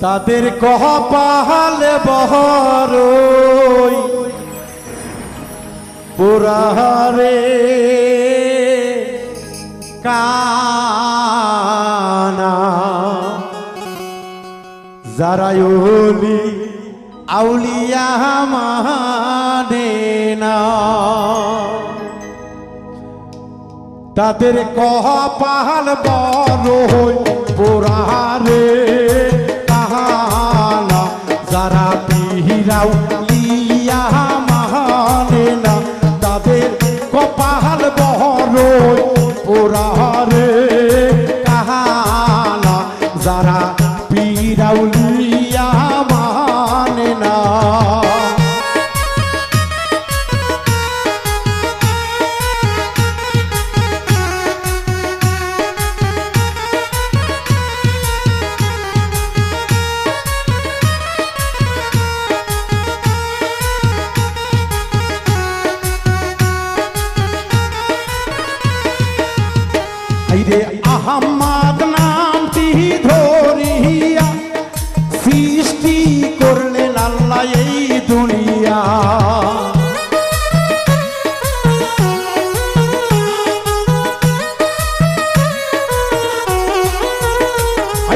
তাদের কপালে বহর পুরারে কানা। যারায়ুলি আউলিয়া মানে না। তাদের কহ পাহাল বড় পোড়ারে কাহানা যারা পিহিরাও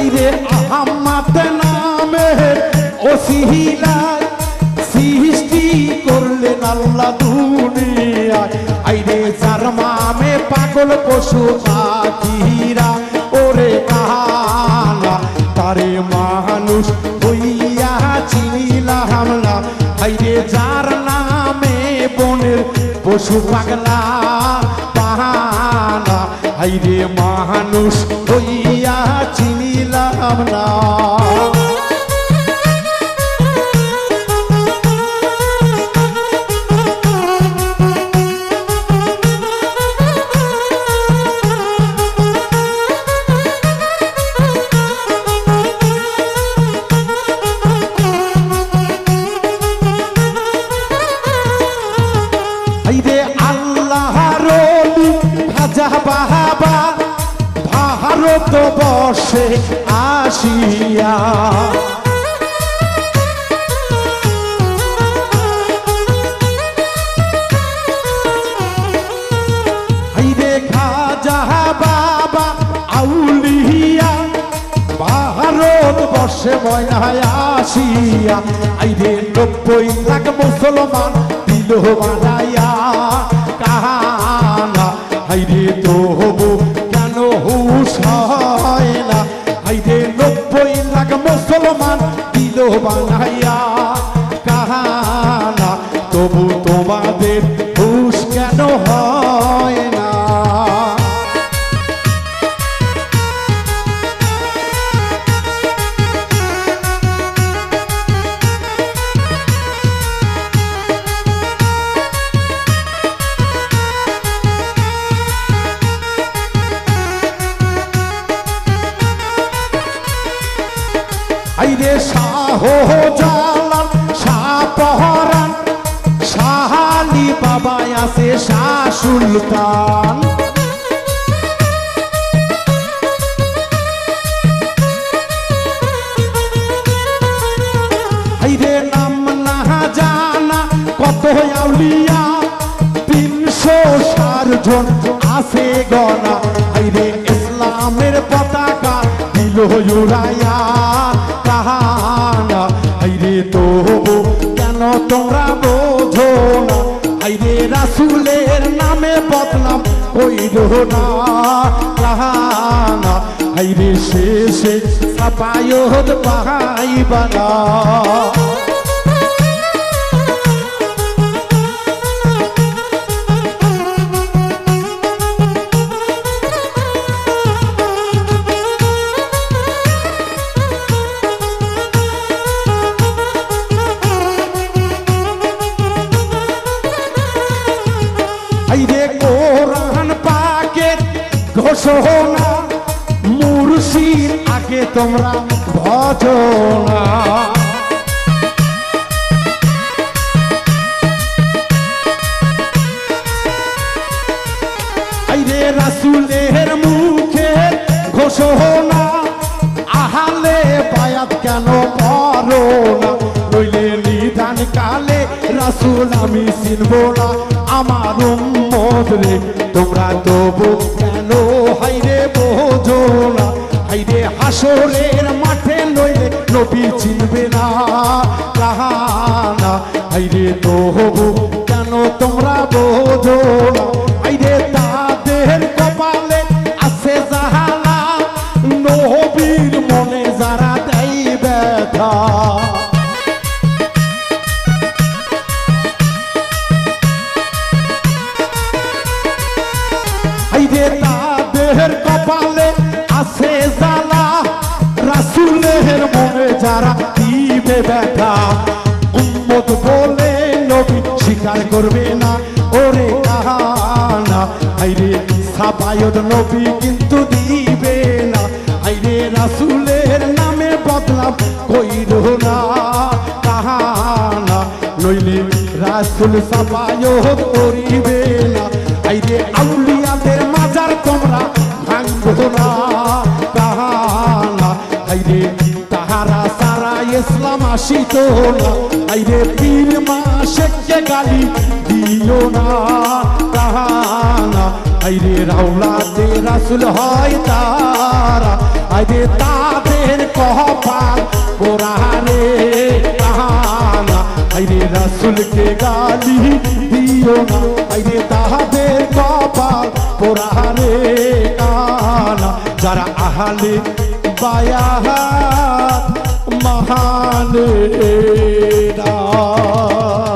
আইরে আহম্মদ নামে ওসিহিলায় সৃষ্টি করলেন আল্লাহ দুনিয়ায়। আইরে যার মামে পাগল পশু পাখিরা, ওরে কাহালা, তারে মানুষ হইয়া চিনিলাম না আইরে, যার নামে বনের পশু পাগলা পাহানা আইরে, মানুষ হইয়া চিনিলাম না ভারত বর্ষে আসিয়া। বর্ষে ময়নায় আসিয়া। আইরে নব্বই লাখ মুসলমান দিল বানাইয়া কাহানা আইরে তবু কেন দিল বানাইয়া কাহানা তবু তোমাদের হুশ কেন হয়? আইরে শাহ জালাল, শাহ পহরান শাহ আলী বাবা আছে শাহ সুলতান। আইরে নাম না জানা কত আউলিয়া, তিনশো ষাট জন আছে গনা। আইরে ইসলামের পতাকা দিল উড়াইয়া কাহানা হাইরে তবু কেন তোমরা বোঝো না? হাইরে রাসুলের নামে বদনাম কইল না। কাহানা হাইরে শেষে সাপায়ত পাইবা আইরে কোরআন পাকের ঘোষণা, মুর্শিদ, আগে তোমরা ভজনা আইরে রাসুলের মুখে ঘোষণা, আহালে বায়াত কেন করো না? নইলে নিধান কালে রাসুল আমি চিনব না। আমার উম্মত তোমরা তবু কেন? হাইরে বোঝো না, হাইরে হাসরের মাঠে নইলে নবী চিনবে না হাইরে তবু কেন তোমরা বোঝো না, হাইরে তাদের কপালে আছে জাহালা নবীর মনে যারা দেয় ব্যথা। যারা দিবে ব্যথা, উম্মত বলে নবী স্বীকার করবে না। ওরে কাহানা, আইরে নবী কিন্তু দিবে না। আইরে রাসুলের নামে বদলাম কইর না। কাহানা, নইলে রাসুল করিবে না। আইরে আসিত না। আইরে পীর মাসেককে গালি দিও না কাহানা আইরে রাউলাতে রাসুল হয় তারা। আইরে তাদের কপাল কোরআনে কাহানা আইরে রাসুলকে গালি দিও না, আইরে তাহাদের কপাল পোড়ারে কানা যারা আহালে મહાન એના